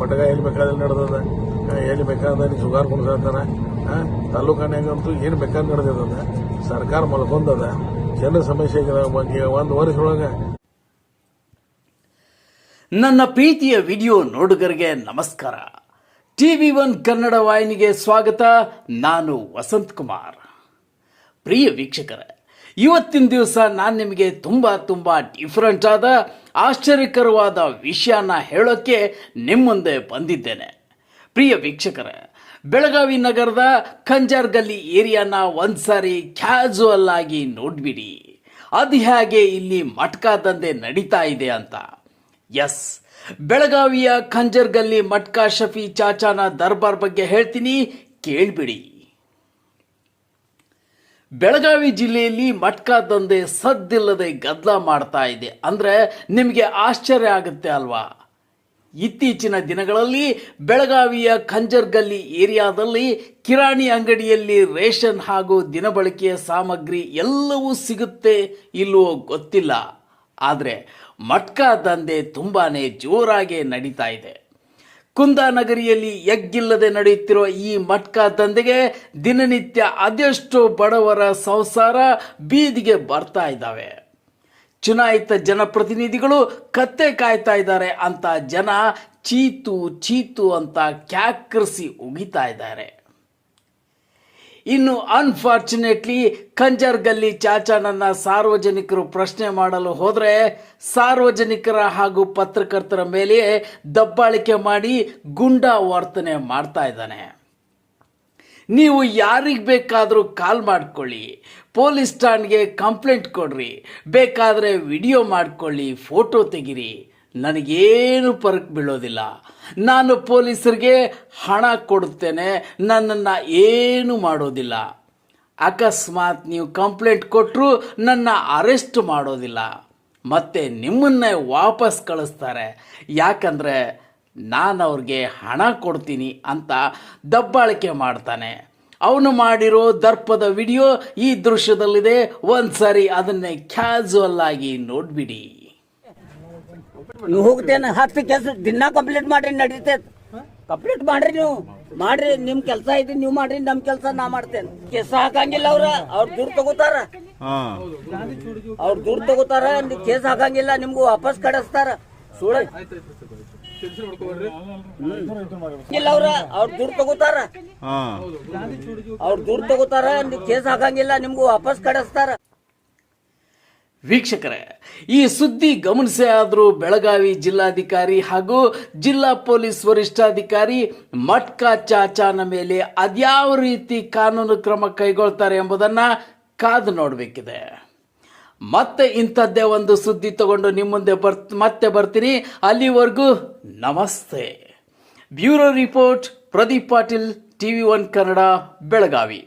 ಪಟಗ ಎಲ್ಲಿ ಬೇಕಾದಲ್ಲಿ ನಡೆದದ? ಎಲ್ಲಿ ಬೇಕಾದ್ರೆ ಸುಗಾರ್ ಕುಣಿಸ್ತಾನ ತಾಲೂಕಾನ್ಯಾಗಂತೂ ಏನು ಬೇಕಾದ್ರೆ ನಡೆದದ? ಸರ್ಕಾರ ಮಲ್ಕೊಂಡದ? ಜನ ಸಮಸ್ಯೆಗಳ ಬಗ್ಗೆ. ಒಂದು ವರ್ಷದೊಳಗೆ ನನ್ನ ಪ್ರೀತಿಯ ವಿಡಿಯೋ ನೋಡುಗರಿಗೆ ನಮಸ್ಕಾರ. ಟಿವಿ ಒನ್ ಕನ್ನಡ ವಾಹಿನಿಗೆ ಸ್ವಾಗತ. ನಾನು ವಸಂತ್ ಕುಮಾರ್. ಪ್ರಿಯ ವೀಕ್ಷಕರೇ ಇವತ್ತಿನ ದಿವಸ ನಾನು ನಿಮಗೆ ತುಂಬ ತುಂಬ ಡಿಫ್ರೆಂಟ್ ಆದ, ಆಶ್ಚರ್ಯಕರವಾದ ವಿಷಯನ ಹೇಳೋಕ್ಕೆ ನಿಮ್ಮ ಮುಂದೆ ಬಂದಿದ್ದೇನೆ. ಪ್ರಿಯ ವೀಕ್ಷಕರೇ, ಬೆಳಗಾವಿ ನಗರದ ಖಂಜಾರ್ಗಲ್ಲಿ ಏರಿಯಾನ ಒಂದ್ಸಾರಿ ಕ್ಯಾಜುವಲ್ ಆಗಿ ನೋಡ್ಬಿಡಿ. ಅದು ಹೇಗೆ ಇಲ್ಲಿ ಮಟ್ಕಾ ದಂಧೆ ನಡೀತಾ ಇದೆ ಅಂತ. ಎಸ್ ಬೆಳಗಾವಿಯ ಖಂಜರ್ಗಲ್ಲಿ ಮಟ್ಕಾ ಶಫಿ ಚಾಚಾನ ದರ್ಬಾರ್ ಬಗ್ಗೆ ಹೇಳ್ತೀನಿ, ಕೇಳ್ಬಿಡಿ. ಬೆಳಗಾವಿ ಜಿಲ್ಲೆಯಲ್ಲಿ ಮಟ್ಕಾ ದಂಧೆ ಸದ್ದಿಲ್ಲದೆ ಗದ್ದಲ ಮಾಡ್ತಾ ಇದೆ. ಅಂದ್ರೆ ನಿಮಗೆ ಆಶ್ಚರ್ಯ ಆಗುತ್ತೆ ಅಲ್ವಾ? ಇತ್ತೀಚಿನ ದಿನಗಳಲ್ಲಿ ಬೆಳಗಾವಿಯ ಖಂಜರ್ಗಲ್ಲಿ ಏರಿಯಾದಲ್ಲಿ ಕಿರಾಣಿ ಅಂಗಡಿಯಲ್ಲಿ ರೇಷನ್ ಹಾಗೂ ದಿನಬಳಕೆಯ ಸಾಮಗ್ರಿ ಎಲ್ಲವೂ ಸಿಗುತ್ತೆ ಇಲ್ಲವೋ ಗೊತ್ತಿಲ್ಲ. ಆದರೆ ಮಟ್ಕಾ ದಂಧೆ ತುಂಬಾನೇ ಜೋರಾಗಿ ನಡೀತಾ ಇದೆ. ಕುಂದಾನಗರಿಯಲ್ಲಿ ಎಗ್ಗಿಲ್ಲದೆ ನಡೆಯುತ್ತಿರುವ ಈ ಮಟ್ಕಾ ದಂಧೆಗೆ ದಿನನಿತ್ಯ ಅದೆಷ್ಟು ಬಡವರ ಸಂಸಾರ ಬೀದಿಗೆ ಬರ್ತಾ ಇದ್ದಾವೆ. ಚುನಾಯಿತ ಜನಪ್ರತಿನಿಧಿಗಳು ಕತ್ತೆ ಕಾಯ್ತಾ ಇದ್ದಾರೆ ಅಂತ ಜನ ಚೀತು ಚೀತು ಅಂತ ಕ್ಯಾಕರಿಸಿ ಉಗಿತಾ ಇದ್ದಾರೆ. ಇನ್ನು ಅನ್ಫಾರ್ಚುನೇಟ್ಲಿ ಖಂಜರ್ಗಲ್ಲಿ ಚಾಚಾಣನ್ನ ಸಾರ್ವಜನಿಕರು ಪ್ರಶ್ನೆ ಮಾಡಲು ಹೋದರೆ ಸಾರ್ವಜನಿಕರ ಹಾಗೂ ಪತ್ರಕರ್ತರ ಮೇಲೆ ದಬ್ಬಾಳಿಕೆ ಮಾಡಿ ಗುಂಡಾ ವರ್ತನೆ ಮಾಡ್ತಾ ಇದ್ದಾನೆ. ನೀವು ಯಾರಿಗೆ ಬೇಕಾದರೂ ಕಾಲ್ ಮಾಡ್ಕೊಳ್ಳಿ, ಪೊಲೀಸ್ ಠಾಣ್ಗೆ ಕಂಪ್ಲೇಂಟ್ ಕೊಡ್ರಿ, ಬೇಕಾದರೆ ವಿಡಿಯೋ ಮಾಡ್ಕೊಳ್ಳಿ, ಫೋಟೋ ತೆಗಿರಿ. ನನಗೇನು ಪರಕ್ ಬೀಳೋದಿಲ್ಲ. ನಾನು ಪೊಲೀಸರಿಗೆ ಹಣ ಕೊಡುತ್ತೇನೆ, ನನ್ನನ್ನು ಏನು ಮಾಡೋದಿಲ್ಲ. ಅಕಸ್ಮಾತ್ ನೀವು ಕಂಪ್ಲೇಂಟ್ ಕೊಟ್ಟರು ನನ್ನ ಅರೆಸ್ಟ್ ಮಾಡೋದಿಲ್ಲ. ಮತ್ತೆ ನಿಮ್ಮನ್ನೇ ವಾಪಸ್ ಕಳಿಸ್ತಾರೆ. ಯಾಕಂದರೆ ನಾನು ಅವ್ರಿಗೆ ಹಣ ಕೊಡ್ತೀನಿ ಅಂತ ದಬ್ಬಾಳಿಕೆ ಮಾಡ್ತಾನೆ. ಅವನು ಮಾಡಿರೋ ದರ್ಪದ ವಿಡಿಯೋ ಈ ದೃಶ್ಯದಲ್ಲಿದೆ. ಒಂದ್ಸರಿ ಅದನ್ನೇ ಕ್ಯಾಸುವಲ್ ಆಗಿ ನೋಡ್ಬಿಡಿ. ಹೋಗ್ತೇನೆ ಹತ್ತು ಕೆಲಸ ದಿನ ಕಂಪ್ಲೀಟ್ ಮಾಡ್ರಿ ನಡೀತೈತೆ. ಕಂಪ್ಲೀಟ್ ಮಾಡ್ರಿ ನೀವು. ಮಾಡ್ರಿ ನಿಮ್ ಕೆಲಸ ಐತಿ ನೀವು ಮಾಡ್ರಿ ನಮ್ ಕೆಲಸ ನಾ ಮಾಡ್ತೇನೆ. ಕೆಸ ಹಾಕಂಗಿಲ್ಲ ಅವ್ರ ಅವ್ರ ದೂರ ತಗೋತಾರ. ಅವ್ರ ದೂರ ತಗೋತಾರ ನೀವ್ ಕೇಸ್ ಹಾಕಂಗಿಲ್ಲ ನಿಮ್ಗೂ ವಾಪಸ್ ಕಡಿಸ್ತಾರ ಸುಳ್ಳ ಇಲ್ಲ ಅವ್ರ ಅವ್ರ ದೂರ ತಗೋತಾರ. ಅವ್ರ ದೂರ ತಗೋತಾರ ನೀವ್ ಕೇಸ್ ಹಾಕಂಗಿಲ್ಲ ನಿಮ್ಗೂ ವಾಪಸ್ ಕಳಿಸ್ತಾರ. ವೀಕ್ಷಕರೇ, ಈ ಸುದ್ದಿ ಗಮನಿಸೇ ಆದರೂ ಬೆಳಗಾವಿ ಜಿಲ್ಲಾಧಿಕಾರಿ ಹಾಗೂ ಜಿಲ್ಲಾ ಪೊಲೀಸ್ ವರಿಷ್ಠಾಧಿಕಾರಿ ಮಟ್ಕಾ ಚಾಚಾನ ಮೇಲೆ ಅದ್ಯಾವ ರೀತಿ ಕಾನೂನು ಕ್ರಮ ಕೈಗೊಳ್ತಾರೆ ಎಂಬುದನ್ನ ಕಾದು ನೋಡಬೇಕಿದೆ. ಮತ್ತೆ ಇಂಥದ್ದೇ ಒಂದು ಸುದ್ದಿ ತಗೊಂಡು ನಿಮ್ಮ ಮುಂದೆ ಬರ್ ಮತ್ತೆ ಬರ್ತೀನಿ. ಅಲ್ಲಿವರೆಗೂ ನಮಸ್ತೆ. Bureau report Pradeep Patil, TV one Kannada, Belagavi.